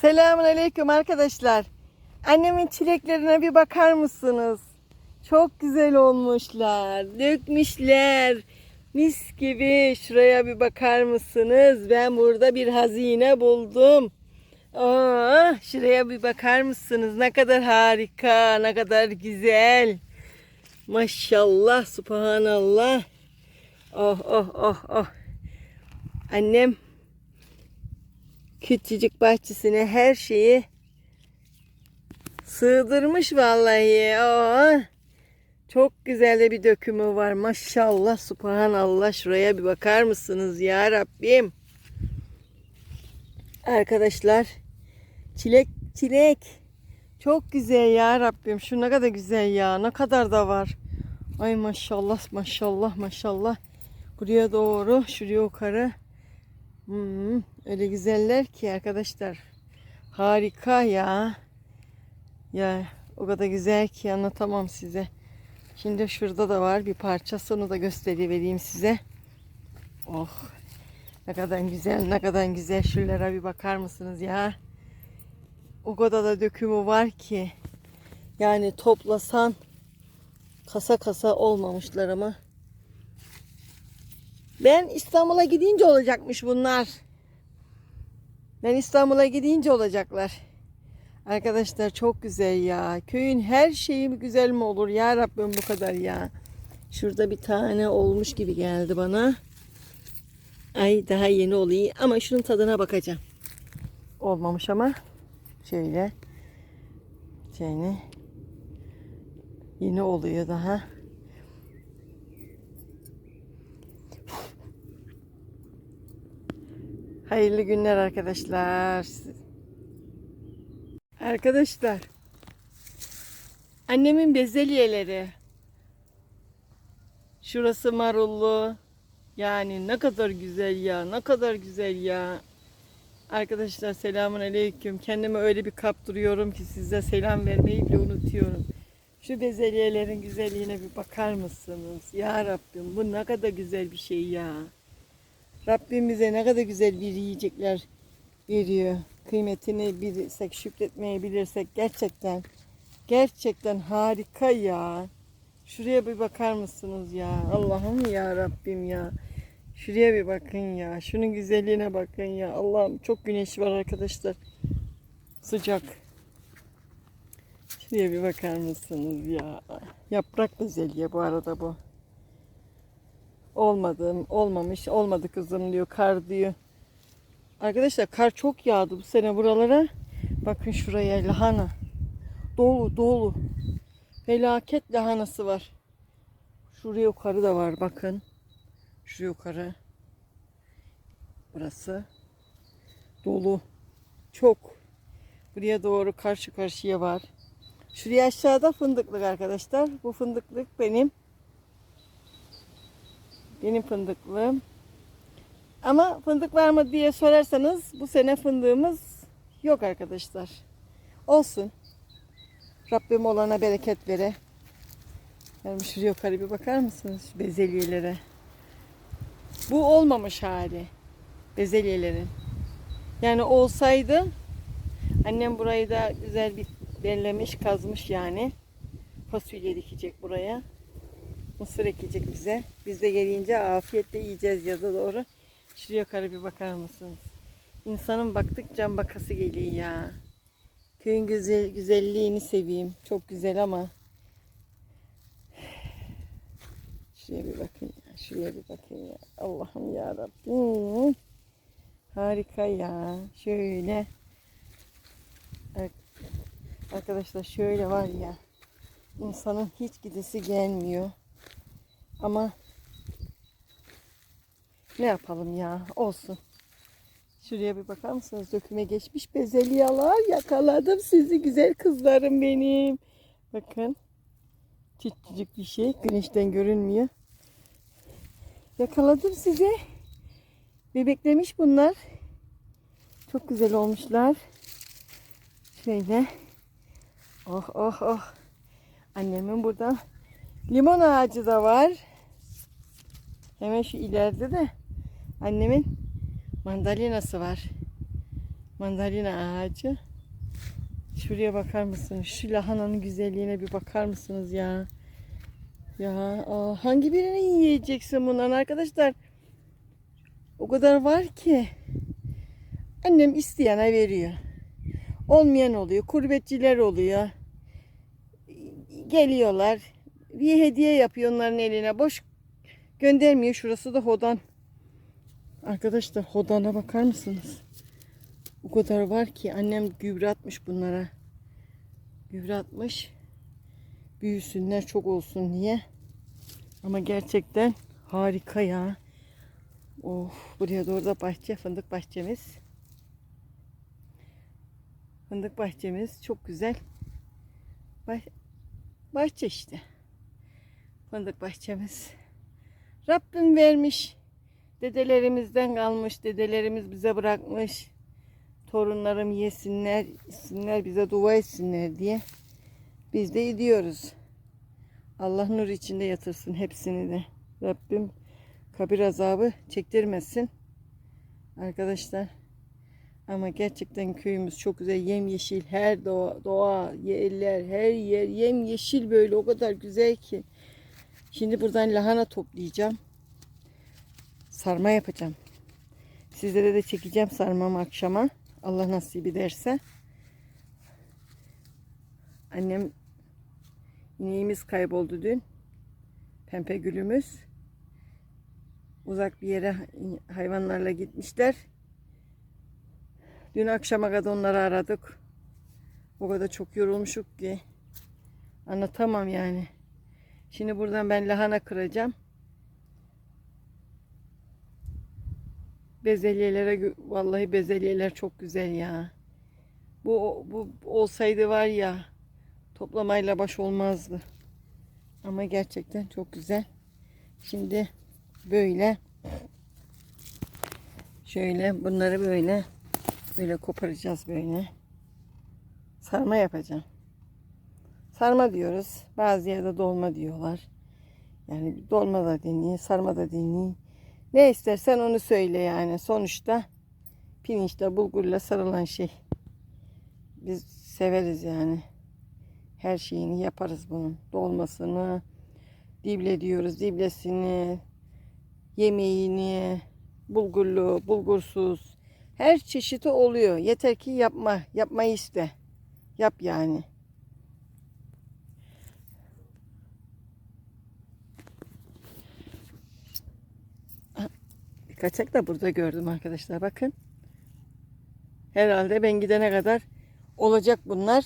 Selamun aleyküm arkadaşlar. Annemin çileklerine bir bakar mısınız? Çok güzel olmuşlar. Dökmüşler. Mis gibi. Şuraya bir bakar mısınız? Ben burada bir hazine buldum. Aa, şuraya bir bakar mısınız? Ne kadar harika, ne kadar güzel. Maşallah, subhanallah. Oh, oh, oh, oh. Annem küçücük bahçesine her şeyi sığdırmış vallahi. Aa, çok güzel de bir dökümü var. Maşallah, subhanallah. Şuraya bir bakar mısınız ya Rabbim? Arkadaşlar, çilek çilek. Çok güzel ya Rabbim. Şu ne kadar güzel ya. Ne kadar da var. Ay maşallah, maşallah, maşallah. Buraya doğru, şuraya yukarı. Hmm, öyle güzeller ki arkadaşlar. Harika ya. Ya o kadar güzel ki anlatamam size. Şimdi şurada da var bir parçası onu da göstereyim size. Oh. Ne kadar güzel, ne kadar güzel. Şuralara bir bakar mısınız ya? O kadar da dökümü var ki. Yani toplasan kasa kasa olmamışlar ama. Ben İstanbul'a gidince olacakmış bunlar. Ben İstanbul'a gidince olacaklar. Arkadaşlar çok güzel ya. Köyün her şeyi güzel mi olur ya Rabbim bu kadar ya. Şurada bir tane olmuş gibi geldi bana. Ay daha yeni oluyor ama şunun tadına bakacağım. Olmamış ama şöyle şöyle yeni oluyor daha. Hayırlı günler arkadaşlar. Arkadaşlar. Annemin bezelyeleri. Şurası marullu. Yani ne kadar güzel ya. Ne kadar güzel ya. Arkadaşlar selamun aleyküm. Kendime öyle bir kaptırıyorum ki size selam vermeyi bile unutuyorum. Şu bezelyelerin güzelliğine bir bakar mısınız? Ya Rabbim bu ne kadar güzel bir şey ya. Rabbim bize ne kadar güzel bir yiyecekler veriyor. Kıymetini bilirsek, şükretmeyi bilirsek gerçekten gerçekten harika ya. Şuraya bir bakar mısınız ya? Allah'ım ya Rabbim ya. Şuraya bir bakın ya. Şunun güzelliğine bakın ya. Allah'ım çok güneş var arkadaşlar. Sıcak. Şuraya bir bakar mısınız ya? Yaprak bezelye bu arada bu. Olmadı, olmamış, olmadı kızım diyor, kar diyor. Arkadaşlar kar çok yağdı bu sene buralara. Bakın şuraya lahana. Dolu dolu. Felaket lahanası var. Şuraya yukarı da var bakın. Şu yukarı. Burası. Dolu. Çok. Buraya doğru karşı karşıya var. Şuraya aşağıda fındıklık arkadaşlar. Bu fındıklık benim. Benim fındıklığım. Ama fındık var mı diye sorarsanız bu sene fındığımız yok arkadaşlar. Olsun. Rabbim olana bereket vere. Yani şuraya yukarı bir bakar mısınız şu bezelyelere? Bu olmamış hali. Bezelyelerin. Yani olsaydı annem burayı da güzel bir bellemiş, kazmış yani. Fasulye dikecek buraya. Mısır ekecek bize. Biz de gelince afiyetle yiyeceğiz yaza doğru. Şuraya yukarı bir bakar mısınız? İnsanın baktıkça bakası geliyor ya. Köyün güzel, güzelliğini seveyim. Çok güzel ama. Şuraya bir bakın ya. Şuraya bir bakın ya. Allah'ım ya Rabbim. Harika ya. Şöyle. Arkadaşlar şöyle var ya. İnsanın hiç gidesi gelmiyor. Ama ne yapalım ya olsun. Şuraya bir bakar mısınız? Döküme geçmiş bezelyeler. Yakaladım sizi güzel kızlarım benim. Bakın. Küçücük bir şey. Güneşten görünmüyor. Yakaladım sizi. Bebeklemiş bunlar. Çok güzel olmuşlar. Şöyle. Oh oh oh. Annemin burada limon ağacı da var. Hemen şu ileride de annemin mandalinası var. Mandalina ağacı. Şuraya bakar mısınız? Şu lahananın güzelliğine bir bakar mısınız ya? Ya aa, hangi birini yiyeceksin bundan arkadaşlar? O kadar var ki. Annem isteyene veriyor. Olmayan oluyor. Kurbetçiler oluyor. Geliyorlar. Bir hediye yapıyor onların eline. Boş göndermiyor. Şurası da hodan. Arkadaşlar hodana bakar mısınız? O kadar var ki annem gübre atmış bunlara. Gübre atmış. Büyüsünler çok olsun diye. Ama gerçekten harika ya. Of buraya doğru da bahçe, fındık bahçemiz. Fındık bahçemiz çok güzel. Bah bahçe işte. Fındık bahçemiz. Rabbim vermiş. Dedelerimizden kalmış. Dedelerimiz bize bırakmış. Torunlarım yesinler, içsinler, bize dua etsinler diye. Biz de gidiyoruz. Allah nur içinde yatırsın hepsini de. Rabbim kabir azabı çektirmesin. Arkadaşlar. Ama gerçekten köyümüz çok güzel. Yemyeşil her doğa, doğa, yerler, her yer yemyeşil böyle o kadar güzel ki. Şimdi buradan lahana toplayacağım. Sarma yapacağım. Sizlere de çekeceğim sarmamı akşama. Allah nasip ederse. Annem ineğimiz kayboldu dün. Pempe gülümüz. Uzak bir yere hayvanlarla gitmişler. Dün akşama kadar onları aradık. O kadar çok yorulmuşuk ki. Anlatamam yani. Şimdi buradan ben lahana kıracağım. Bezelyelere vallahi bezelyeler çok güzel ya. Bu bu olsaydı var ya toplamayla baş olmazdı. Ama gerçekten çok güzel. Şimdi böyle şöyle bunları böyle böyle koparacağız böyle. Sarma yapacağım. Sarma diyoruz. Bazı yerde dolma diyorlar. Yani dolma da deneyin, sarma da deneyin. Ne istersen onu söyle yani. Sonuçta pirinçle, bulgurla sarılan şey. Biz severiz yani. Her şeyini yaparız bunun. Dolmasını, dible diyoruz, diblesini, yemeğini, bulgurlu, bulgursuz. Her çeşidi oluyor. Yeter ki yapma, yapmayı iste. Yap yani. Kaçak da burada gördüm arkadaşlar. Bakın. Herhalde ben gidene kadar olacak bunlar.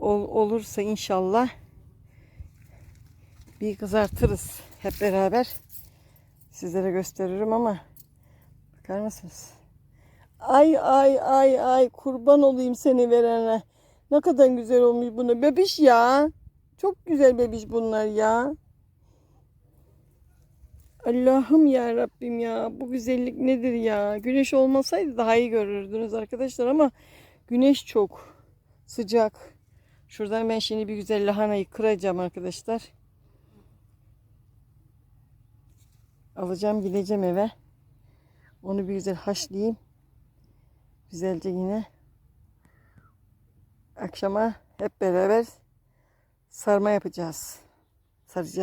Ol, olursa inşallah bir kızartırız hep beraber. Sizlere gösteririm ama bakar mısınız? Ay ay ay ay kurban olayım seni verene. Ne kadar güzel olmuş bunu. Bebiş ya. Çok güzel bebiş bunlar ya. Allah'ım ya Rabbim ya. Bu güzellik nedir ya? Güneş olmasaydı daha iyi görürdünüz arkadaşlar ama güneş çok sıcak. Şuradan ben şimdi bir güzel lahanayı kıracağım arkadaşlar. Alacağım gideceğim eve. Onu bir güzel haşlayayım. Güzelce yine akşama hep beraber sarma yapacağız. Saracağız.